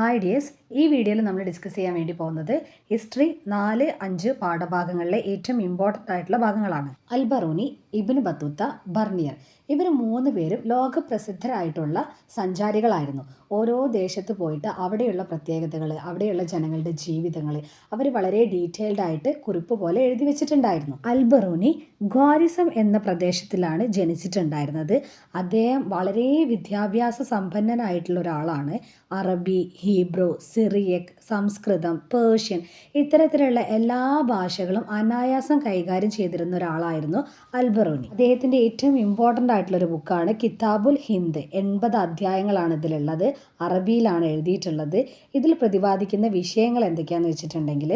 Hi dears ഈ വീഡിയോയിൽ നമ്മൾ ഡിസ്കസ് ചെയ്യാൻ വേണ്ടി പോകുന്നത് ഹിസ്റ്ററി നാല് അഞ്ച് പാഠഭാഗങ്ങളിലെ ഏറ്റവും ഇമ്പോർട്ടന്റ് ആയിട്ടുള്ള ഭാഗങ്ങളാണ്. Alberuni Ibn Battuta Bernier. ഇവർ മൂന്ന് പേരും ലോകപ്രസിദ്ധരായിട്ടുള്ള സഞ്ചാരികളായിരുന്നു. ഓരോ ദേശത്ത് പോയിട്ട് അവിടെയുള്ള പ്രത്യേകതകൾ അവിടെയുള്ള ജനങ്ങളുടെ ജീവിതങ്ങൾ അവർ വളരെ ഡീറ്റെയിൽഡ് ആയിട്ട് കുറിപ്പ് പോലെ എഴുതി വെച്ചിട്ടുണ്ടായിരുന്നു. അൽബറൂനി ഗ്വാരിസം എന്ന പ്രദേശത്തിലാണ് ജനിച്ചിട്ടുണ്ടായിരുന്നത്. അദ്ദേഹം വളരെ വിദ്യാഭ്യാസ സമ്പന്നനായിട്ടുള്ള ഒരാളാണ്. അറബി ഹീബ്രു സിറിയക് സംസ്കൃതം പേർഷ്യൻ ഇത്തരത്തിലുള്ള എല്ലാ ഭാഷകളും അനായാസം കൈകാര്യം ചെയ്തിരുന്ന ഒരാളായിരുന്നു അൽബറോണി. അദ്ദേഹത്തിന്റെ ഏറ്റവും ഇമ്പോർട്ടന്റ് ആയിട്ടുള്ള ഒരു ബുക്കാണ് കിതാബുൽ ഹിന്ദ്. എൺപത് അധ്യായങ്ങളാണ് ഇതിലുള്ളത്. അറബിയിലാണ് എഴുതിയിട്ടുള്ളത്. ഇതിൽ പ്രതിപാദിക്കുന്ന വിഷയങ്ങൾ എന്തൊക്കെയാണെന്ന് വെച്ചിട്ടുണ്ടെങ്കിൽ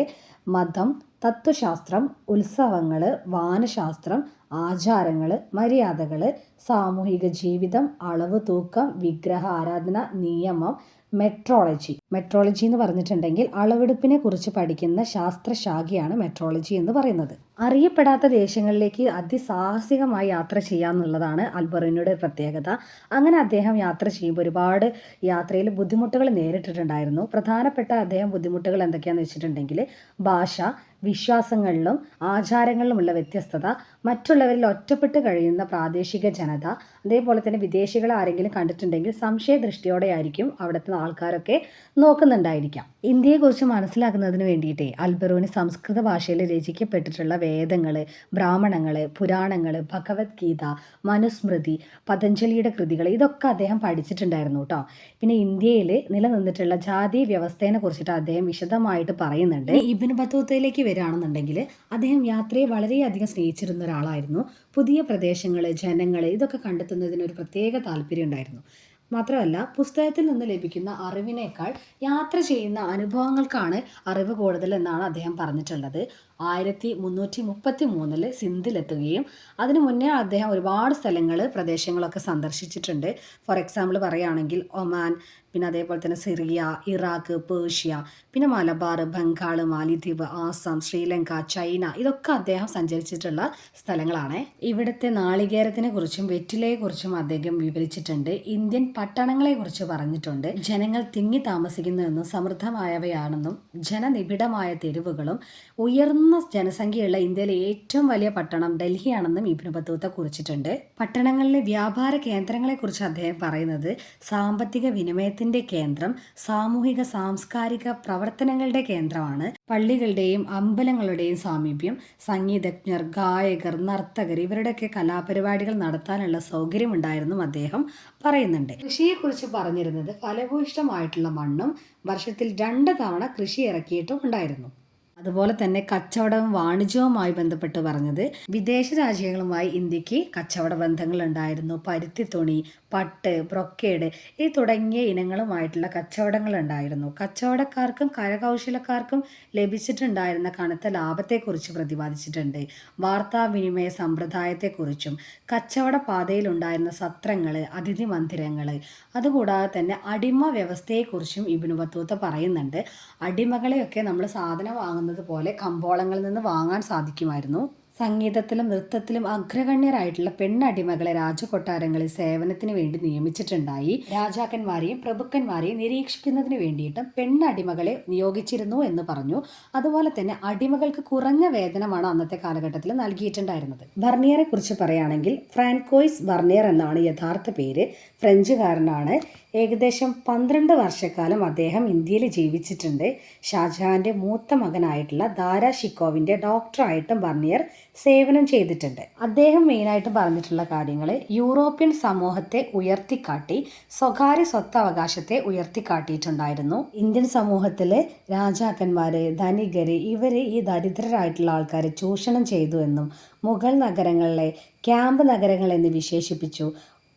മതം തത്വശാസ്ത്രം ഉത്സവങ്ങൾ വാനശാസ്ത്രം ആചാരങ്ങൾ മര്യാദകൾ സാമൂഹിക ജീവിതം അളവ് തൂക്കം വിഗ്രഹ ആരാധന നിയമം മെട്രോളജി മെട്രോളജി എന്ന് പറഞ്ഞിട്ടുണ്ടെങ്കിൽ അളവെടുപ്പിനെ കുറിച്ച് പഠിക്കുന്ന ശാസ്ത്രശാഖയാണ് മെട്രോളജി എന്ന് പറയുന്നത്. അറിയപ്പെടാത്ത ദേശങ്ങളിലേക്ക് അതിസാഹസികമായി യാത്ര ചെയ്യാന്നുള്ളതാണ് അൽബറിനോട് പ്രത്യേകത. അങ്ങനെ അദ്ദേഹം യാത്ര ചെയ്യുമ്പോൾ ഒരുപാട് യാത്രയിൽ ബുദ്ധിമുട്ടുകൾ നേരിട്ടിട്ടുണ്ടായിരുന്നു. പ്രധാനപ്പെട്ട അദ്ദേഹം ബുദ്ധിമുട്ടുകൾ എന്തൊക്കെയാണെന്ന് വെച്ചിട്ടുണ്ടെങ്കിൽ ഭാഷ വിശ്വാസങ്ങളിലും ആചാരങ്ങളിലുമുള്ള വ്യത്യസ്തത മറ്റുള്ളവരിൽ ഒറ്റപ്പെട്ട് കഴിയുന്ന പ്രാദേശിക ജനത അതേപോലെ തന്നെ വിദേശികളെ ആരെങ്കിലും കണ്ടിട്ടുണ്ടെങ്കിൽ സംശയദൃഷ്ടിയോടെ ആയിരിക്കും അവിടുത്തെ ആൾക്കാരൊക്കെ നോക്കുന്നുണ്ടായിരിക്കാം. ഇന്ത്യയെക്കുറിച്ച് മനസ്സിലാക്കുന്നതിന് വേണ്ടിയിട്ടേ അൽബറൂനി സംസ്കൃത ഭാഷയിൽ രചിക്കപ്പെട്ടിട്ടുള്ള വേദങ്ങൾ ബ്രാഹ്മണങ്ങൾ പുരാണങ്ങൾ ഭഗവത്ഗീത മനുസ്മൃതി പതഞ്ജലിയുടെ കൃതികൾ ഇതൊക്കെ അദ്ദേഹം പഠിച്ചിട്ടുണ്ടായിരുന്നു കേട്ടോ പിന്നെ ഇന്ത്യയിൽ നിലനിന്നിട്ടുള്ള ജാതി വ്യവസ്ഥയെ കുറിച്ചിട്ട് അദ്ദേഹം വിശദമായിട്ട് പറയുന്നുണ്ട്. ഇബിൻ ബത്തൂത്തയിലേക്ക് വരികയാണെന്നുണ്ടെങ്കിൽ അദ്ദേഹം യാത്രയെ വളരെയധികം സ്നേഹിച്ചിരുന്ന ഒരാളായിരുന്നു. പുതിയ പ്രദേശങ്ങൾ ജനങ്ങൾ ഇതൊക്കെ കണ്ടെത്തുന്നതിന് ഒരു പ്രത്യേക താല്പര്യം ഉണ്ടായിരുന്നു മാത്രമല്ല പുസ്തകത്തിൽ നിന്ന് ലഭിക്കുന്ന അറിവിനേക്കാൾ യാത്ര ചെയ്യുന്ന അനുഭവങ്ങൾക്കാണ് അറിവ് കൂടുതൽ എന്നാണ് അദ്ദേഹം പറഞ്ഞിട്ടുള്ളത്. ആയിരത്തി മുന്നൂറ്റി മുപ്പത്തി മൂന്നിൽ സിന്ധിലെത്തുകയും അതിനു മുന്നേ അദ്ദേഹം ഒരുപാട് സ്ഥലങ്ങൾ പ്രദേശങ്ങളൊക്കെ സന്ദർശിച്ചിട്ടുണ്ട്. ഫോർ എക്സാമ്പിൾ പറയുകയാണെങ്കിൽ ഒമാൻ പിന്നെ അതേപോലെ തന്നെ സിറിയ ഇറാഖ് പേർഷ്യ പിന്നെ മലബാർ ബംഗാൾ മാലിദ്വീപ് ആസാം ശ്രീലങ്ക ചൈന ഇതൊക്കെ അദ്ദേഹം സഞ്ചരിച്ചിട്ടുള്ള സ്ഥലങ്ങളാണ്. ഇവിടുത്തെ നാളികേരത്തിനെ കുറിച്ചും വെറ്റിലയെ കുറിച്ചും അദ്ദേഹം വിവരിച്ചിട്ടുണ്ട്. ഇന്ത്യൻ പട്ടണങ്ങളെ കുറിച്ച് പറഞ്ഞിട്ടുണ്ട്. ജനങ്ങൾ തിങ്ങി താമസിക്കുന്നതെന്നും സമൃദ്ധമായവയാണെന്നും ജനനിബിഡമായ തെരുവുകളും ഉയർന്ന ജനസംഖ്യയുള്ള ഇന്ത്യയിലെ ഏറ്റവും വലിയ പട്ടണം ഡൽഹിയാണെന്നും ഇബ്നു ബത്തൂത്ത കുറിച്ചിട്ടുണ്ട്. പട്ടണങ്ങളിലെ വ്യാപാര കേന്ദ്രങ്ങളെക്കുറിച്ച് അദ്ദേഹം പറയുന്നത് സാമ്പത്തിക വിനിമയത്തിന്റെ കേന്ദ്രം സാമൂഹിക സാംസ്കാരിക പ്രവർത്തനങ്ങളുടെ കേന്ദ്രമാണ് പള്ളികളുടെയും അമ്പലങ്ങളുടെയും സാമീപ്യം സംഗീതജ്ഞർ ഗായകർ നർത്തകർ ഇവരുടെയൊക്കെ കലാപരിപാടികൾ നടത്താനുള്ള സൗകര്യമുണ്ടായിരുന്നു അദ്ദേഹം പറയുന്നുണ്ട്. കൃഷിയെക്കുറിച്ച് പറഞ്ഞിരുന്നത് ഫലഭൂയിഷ്ടമായിട്ടുള്ള മണ്ണും വർഷത്തിൽ രണ്ട് തവണ കൃഷി ഇറക്കിയിട്ടും ഉണ്ടായിരുന്നു. അതുപോലെ തന്നെ കച്ചവടവും വാണിജ്യവുമായി ബന്ധപ്പെട്ട് പറഞ്ഞത് വിദേശ രാജ്യങ്ങളുമായി ഇന്ത്യയ്ക്ക് കച്ചവട ബന്ധങ്ങൾ ഉണ്ടായിരുന്നു പരുത്തി തുണി പട്ട് ബ്രൊക്കേഡ് ഈ തുടങ്ങിയ ഇനങ്ങളുമായിട്ടുള്ള കച്ചവടങ്ങൾ ഉണ്ടായിരുന്നു കച്ചവടക്കാർക്കും കരകൗശലക്കാർക്കും ലഭിച്ചിട്ടുണ്ടായിരുന്ന കനത്ത ലാഭത്തെക്കുറിച്ച് പ്രതിപാദിച്ചിട്ടുണ്ട്. വാർത്താവിനിമയ സമ്പ്രദായത്തെക്കുറിച്ചും കച്ചവട പാതയിലുണ്ടായിരുന്ന സത്രങ്ങൾ അതിഥി മന്ദിരങ്ങൾ അതുകൂടാതെ തന്നെ അടിമ വ്യവസ്ഥയെക്കുറിച്ചും ഇബിനു ബത്തൂത്ത പറയുന്നുണ്ട്. അടിമകളെയൊക്കെ നമ്മൾ സാധനം വാങ്ങുന്നത് പോലെ കമ്പോളങ്ങളിൽ നിന്ന് വാങ്ങാൻ സാധിക്കുമായിരുന്നു. സംഗീതത്തിലും നൃത്തത്തിലും അഗ്രഗണ്യരായിട്ടുള്ള പെണ്ണടിമകളെ രാജകൊട്ടാരങ്ങളിൽ സേവനത്തിന് വേണ്ടി നിയമിച്ചിട്ടുണ്ടായി. രാജാക്കന്മാരെയും പ്രഭുക്കന്മാരെയും നിരീക്ഷിക്കുന്നതിന് വേണ്ടിയിട്ടും പെണ്ണടിമകളെ നിയോഗിച്ചിരുന്നു എന്ന് പറഞ്ഞു. അതുപോലെ തന്നെ അടിമകൾക്ക് കുറഞ്ഞ വേതനമാണ് അന്നത്തെ കാലഘട്ടത്തിൽ നൽകിയിട്ടുണ്ടായിരുന്നത്. ബർണിയറെ കുറിച്ച് പറയുകയാണെങ്കിൽ ഫ്രാൻകോയ്സ് ബർണിയർ എന്നാണ് യഥാർത്ഥ പേര്. ഫ്രഞ്ചുകാരനാണ്. ഏകദേശം പന്ത്രണ്ട് വർഷക്കാലം അദ്ദേഹം ഇന്ത്യയിൽ ജീവിച്ചിട്ടുണ്ട്. ഷാജഹാന്റെ മൂത്ത മകനായിട്ടുള്ള ദാരാ ഷിക്കോവിന്റെ ഡോക്ടറായിട്ടും ബർണിയർ സേവനം ചെയ്തിട്ടുണ്ട്. അദ്ദേഹം മെയിനായിട്ട് പറഞ്ഞിട്ടുള്ള കാര്യങ്ങൾ യൂറോപ്യൻ സമൂഹത്തെ ഉയർത്തിക്കാട്ടി സ്വകാര്യ സ്വത്തവകാശത്തെ ഉയർത്തിക്കാട്ടിയിട്ടുണ്ടായിരുന്നു. ഇന്ത്യൻ സമൂഹത്തിൽ രാജാക്കന്മാർ ധനികര് ഇവർ ഈ ദരിദ്രരായിട്ടുള്ള ആൾക്കാരെ ചൂഷണം ചെയ്തു എന്നും മുഗൾ നഗരങ്ങളിലെ ക്യാമ്പ് നഗരങ്ങൾ എന്ന് വിശേഷിപ്പിച്ചു.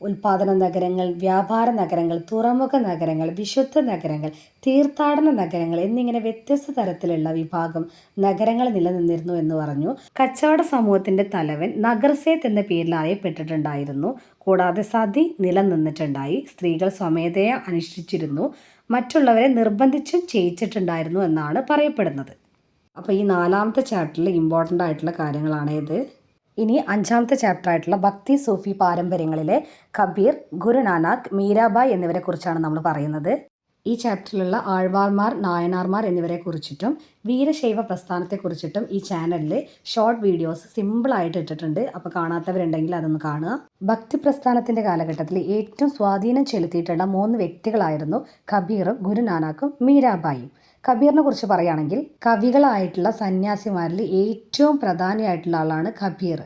ഉൽപാദന നഗരങ്ങൾ വ്യാപാര നഗരങ്ങൾ തുറമുഖ നഗരങ്ങൾ വിശുദ്ധ നഗരങ്ങൾ തീർത്ഥാടന നഗരങ്ങൾ എന്നിങ്ങനെ വ്യത്യസ്ത തരത്തിലുള്ള വിഭാഗം നഗരങ്ങൾ നിലനിന്നിരുന്നു എന്ന് പറഞ്ഞു. കച്ചവട സമൂഹത്തിന്റെ തലവൻ നഗർസേത്ത് എന്ന പേരിൽ അറിയപ്പെട്ടിട്ടുണ്ടായിരുന്നു. കൂടാതെ സതി നിലനിന്നിട്ടുണ്ടായി. സ്ത്രീകൾ സ്വമേധയ അനുഷ്ഠിച്ചിരുന്നു. മറ്റുള്ളവരെ നിർബന്ധിച്ചും ചെയ്യിച്ചിട്ടുണ്ടായിരുന്നു എന്നാണ് പറയപ്പെടുന്നത്. അപ്പോൾ ഈ നാലാമത്തെ ചാപ്റ്ററിൽ ഇമ്പോർട്ടന്റ് ആയിട്ടുള്ള കാര്യങ്ങളാണ് ഇത്. ഇനി അഞ്ചാമത്തെ ചാപ്റ്റർ ആയിട്ടുള്ള ഭക്തി സൂഫി പാരമ്പര്യങ്ങളിലെ കബീർ ഗുരുനാനാക്ക് മീരാബായ് എന്നിവരെ കുറിച്ചാണ് നമ്മൾ പറയുന്നത്. ഈ ചാപ്റ്ററിലുള്ള ആഴ്വാർമാർ നായനാർമാർ എന്നിവരെ കുറിച്ചിട്ടും വീരശൈവ പ്രസ്ഥാനത്തെക്കുറിച്ചിട്ടും ഈ ചാനലിൽ ഷോർട്ട് വീഡിയോസ് സിമ്പിളായിട്ട് ഇട്ടിട്ടുണ്ട്. അപ്പോൾ കാണാത്തവരുണ്ടെങ്കിൽ അതൊന്ന് കാണുക. ഭക്തി പ്രസ്ഥാനത്തിന്റെ കാലഘട്ടത്തിൽ ഏറ്റവും സ്വാധീനം ചെലുത്തിയിട്ടുള്ള മൂന്ന് വ്യക്തികളായിരുന്നു കബീറും ഗുരുനാനാക്കും മീരാബായും. കബീറിനെ കുറിച്ച് പറയുകയാണെങ്കിൽ കവികളായിട്ടുള്ള സന്യാസിമാരിൽ ഏറ്റവും പ്രധാനിയായിട്ടുള്ള ആളാണ് കബീർ.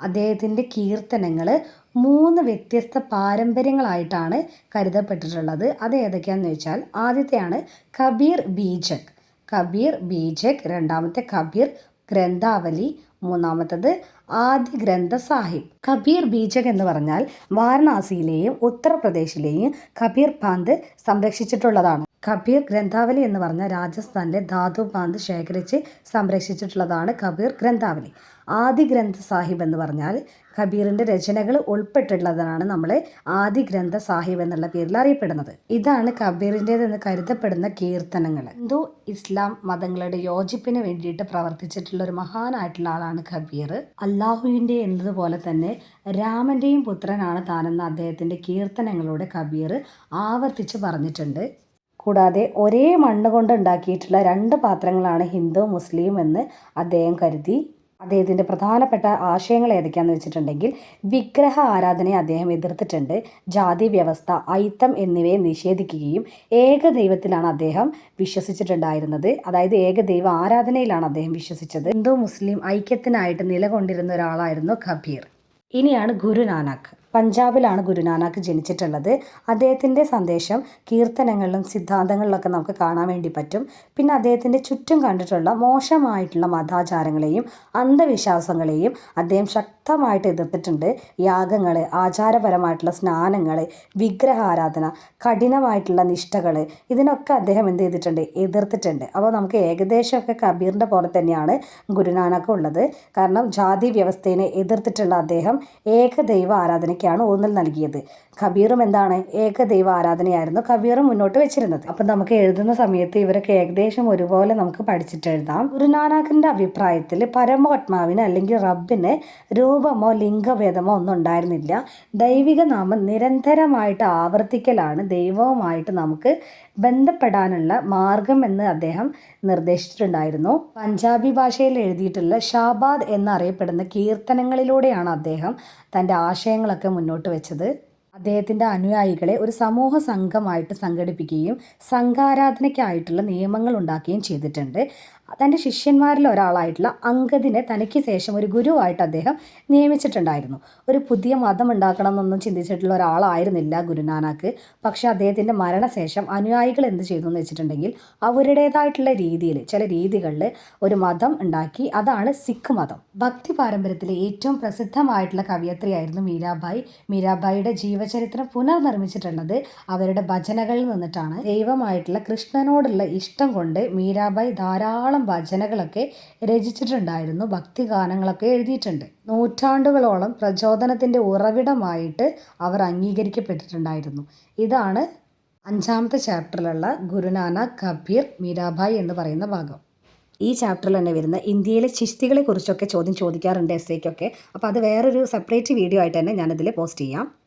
അദ്ദേഹത്തിന്റെ കീർത്തനങ്ങൾ മൂന്ന് വ്യത്യസ്ത പാരമ്പര്യങ്ങളായിട്ടാണ് കരുതപ്പെട്ടിട്ടുള്ളത്. അത് ഏതൊക്കെയാണെന്ന് വെച്ചാൽ ആദ്യത്തെയാണ് കബീർ ബീജക്. കബീർ ബീജക് രണ്ടാമത്തെ കബീർ ഗ്രന്ഥാവലി മൂന്നാമത്തത് ആദ്യ ഗ്രന്ഥ സാഹിബ് കബീർ ബീജക് എന്ന് പറഞ്ഞാൽ വാരണാസിയിലെയും ഉത്തർപ്രദേശിലെയും കബീർ പാന്ത് സംരക്ഷിച്ചിട്ടുള്ളതാണ്. കബീർ ഗ്രന്ഥാവലി എന്ന് പറഞ്ഞാൽ രാജസ്ഥാനിലെ ധാതു ബാന്ത് ശേഖരിച്ച് സംരക്ഷിച്ചിട്ടുള്ളതാണ് കബീർ ഗ്രന്ഥാവലി. ആദി ഗ്രന്ഥ സാഹിബ് എന്ന് പറഞ്ഞാൽ കബീറിന്റെ രചനകൾ ഉൾപ്പെട്ടിട്ടുള്ളതാണ് നമ്മൾ ആദി ഗ്രന്ഥ സാഹിബ് എന്നുള്ള പേരിൽ അറിയപ്പെടുന്നത്. ഇതാണ് കബീറിന്റേതെന്ന് കരുതപ്പെടുന്ന കീർത്തനങ്ങൾ. ഹിന്ദു ഇസ്ലാം മതങ്ങളുടെ യോജിപ്പിന് വേണ്ടിയിട്ട് പ്രവർത്തിച്ചിട്ടുള്ള ഒരു മഹാനായിട്ടുള്ള ആളാണ് കബീർ. അള്ളാഹുവിന്റെ എന്നതുപോലെ തന്നെ രാമന്റെയും പുത്രനാണ് താനെന്ന് അദ്ദേഹത്തിന്റെ കീർത്തനങ്ങളോട് കബീർ ആവർത്തിച്ച് പറഞ്ഞിട്ടുണ്ട്. കൂടാതെ ഒരേ മണ്ണ് കൊണ്ട് ഉണ്ടാക്കിയിട്ടുള്ള രണ്ട് പാത്രങ്ങളാണ് ഹിന്ദു മുസ്ലിം എന്ന് അദ്ദേഹം കരുതി. അദ്ദേഹത്തിന്റെ പ്രധാനപ്പെട്ട ആശയങ്ങൾ ഏതൊക്കെയാണെന്ന് വെച്ചിട്ടുണ്ടെങ്കിൽ വിഗ്രഹ ആരാധനയെ അദ്ദേഹം എതിർത്തിട്ടുണ്ട്. ജാതി വ്യവസ്ഥ ഐത്തം എന്നിവയെ നിഷേധിക്കുകയും ഏക ദൈവത്തിലാണ് അദ്ദേഹം വിശ്വസിച്ചിട്ടുണ്ടായിരുന്നത്. അതായത് ഏക ദൈവ ആരാധനയിലാണ് അദ്ദേഹം വിശ്വസിച്ചത്. ഹിന്ദു മുസ്ലിം ഐക്യത്തിനായിട്ട് നിലകൊണ്ടിരുന്ന ഒരാളായിരുന്നു കബീർ. ഇനിയാണ് ഗുരുനാനാക്ക്. പഞ്ചാബിലാണ് ഗുരുനാനാക്ക് ജനിച്ചിട്ടുള്ളത്. അദ്ദേഹത്തിന്റെ സന്ദേശം കീർത്തനങ്ങളിലും സിദ്ധാന്തങ്ങളിലൊക്കെ നമുക്ക് കാണാൻ വേണ്ടി പറ്റും. പിന്നെ അദ്ദേഹത്തിന്റെ ചുറ്റും കണ്ടിട്ടുള്ള മോശമായിട്ടുള്ള മതാചാരങ്ങളെയും അന്ധവിശ്വാസങ്ങളെയും അദ്ദേഹം ശക്തമായിട്ട് എതിർത്തിട്ടുണ്ട് യാഗങ്ങൾ ആചാരപരമായിട്ടുള്ള സ്നാനങ്ങൾ വിഗ്രഹാരാധന കഠിനമായിട്ടുള്ള നിഷ്ഠകൾ ഇതിനൊക്കെ അദ്ദേഹം എന്ത് ചെയ്തിട്ടുണ്ട്? എതിർത്തിട്ടുണ്ട്. അപ്പോൾ നമുക്ക് ഏകദേശമൊക്കെ കബീറിന്റെ പോലെ തന്നെയാണ് ഗുരുനാനക്ക് ഉള്ളത്. കാരണം ജാതി വ്യവസ്ഥയെ എതിർത്തിട്ടുള്ള അദ്ദേഹം ഏകദൈവ ആരാധനയ്ക്കാണ് ഊന്നൽ നൽകിയത്. കബീറും എന്താണ് ഏകദൈവ ആരാധനയായിരുന്നു കബീറും മുന്നോട്ട് വെച്ചിരുന്നത്. അപ്പം നമുക്ക് എഴുതുന്ന സമയത്ത് ഇവരൊക്കെ ഏകദേശം ഒരുപോലെ നമുക്ക് പഠിച്ചിട്ട് എഴുതാം. ഗുരുനാനാക്കിന്റെ അഭിപ്രായത്തിൽ പരമാത്മാവിന് അല്ലെങ്കിൽ റബ്ബിന് രൂപമോ ലിംഗഭേദമോ ഒന്നും ഉണ്ടായിരുന്നില്ല. ദൈവിക നാമം നിരന്തരമായിട്ട് ആവർത്തിക്കലാണ് ദൈവവുമായിട്ട് നമുക്ക് ബന്ധപ്പെടാനുള്ള മാർഗം എന്ന് അദ്ദേഹം നിർദ്ദേശിച്ചിട്ടുണ്ടായിരുന്നു. പഞ്ചാബി ഭാഷയിൽ എഴുതിയിട്ടുള്ള ഷാബാദ് എന്നറിയപ്പെടുന്ന കീർത്തനങ്ങളിലൂടെയാണ് അദ്ദേഹം തന്റെ ആശയങ്ങളൊക്കെ മുന്നോട്ട് വെച്ചത്. അദ്ദേഹത്തിന്റെ അനുയായികളെ ഒരു സമൂഹ സംഘമായിട്ട് സംഘടിപ്പിക്കുകയും സംഘാരാധനയ്ക്കായിട്ടുള്ള നിയമങ്ങൾ ഉണ്ടാക്കുകയും ചെയ്തിട്ടുണ്ട്. തന്റെ ശിഷ്യന്മാരിൽ ഒരാളായിട്ടുള്ള അങ്കദിനെ തനിക്ക് ശേഷം ഒരു ഗുരുവായിട്ട് അദ്ദേഹം നിയമിച്ചിട്ടുണ്ടായിരുന്നു. ഒരു പുതിയ മതം ഉണ്ടാക്കണമെന്നൊന്നും ചിന്തിച്ചിട്ടുള്ള ഒരാളായിരുന്നില്ല ഗുരുനാനാക്ക്. പക്ഷേ അദ്ദേഹത്തിന്റെ മരണശേഷം അനുയായികൾ എന്ത് ചെയ്തു എന്ന് വെച്ചിട്ടുണ്ടെങ്കിൽ അവരുടേതായിട്ടുള്ള രീതിയിൽ ചില രീതികളിൽ ഒരു മതം ഉണ്ടാക്കി. അതാണ് സിഖ് മതം. ഭക്തി പാരമ്പര്യത്തിലെ ഏറ്റവും പ്രസിദ്ധമായിട്ടുള്ള കവിയത്രിയായിരുന്നു മീരാബായി. മീരാബായിയുടെ ജീവചരിത്രം പുനർനിർമ്മിച്ചിട്ടുള്ളത് അവരുടെ ഭജനകളിൽ നിന്നിട്ടാണ്. ദൈവമായിട്ടുള്ള കൃഷ്ണനോടുള്ള ഇഷ്ടം കൊണ്ട് മീരാബായി ധാരാളം ഭജനകളൊക്കെ രചിച്ചിട്ടുണ്ടായിരുന്നു ഭക്തിഗാനങ്ങളൊക്കെ എഴുതിയിട്ടുണ്ട്. നൂറ്റാണ്ടുകളോളം പ്രചോദനത്തിന്റെ ഉറവിടമായിട്ട് അവർ അംഗീകരിക്കപ്പെട്ടിട്ടുണ്ടായിരുന്നു. ഇതാണ് അഞ്ചാമത്തെ ചാപ്റ്ററിലുള്ള ഗുരുനാനക് കബീർ മീരാഭായ് എന്ന് പറയുന്ന ഭാഗം. ഈ ചാപ്റ്ററിൽ തന്നെ വരുന്ന ഇന്ത്യയിലെ ചിസ്തികളെക്കുറിച്ചൊക്കെ ചോദ്യം ചോദിക്കാറുണ്ട് എസ് എക്കൊക്കെ അപ്പോൾ അത് വേറൊരു സെപ്പറേറ്റ് വീഡിയോ ആയിട്ട് തന്നെ ഞാനതിൽ പോസ്റ്റ് ചെയ്യാം.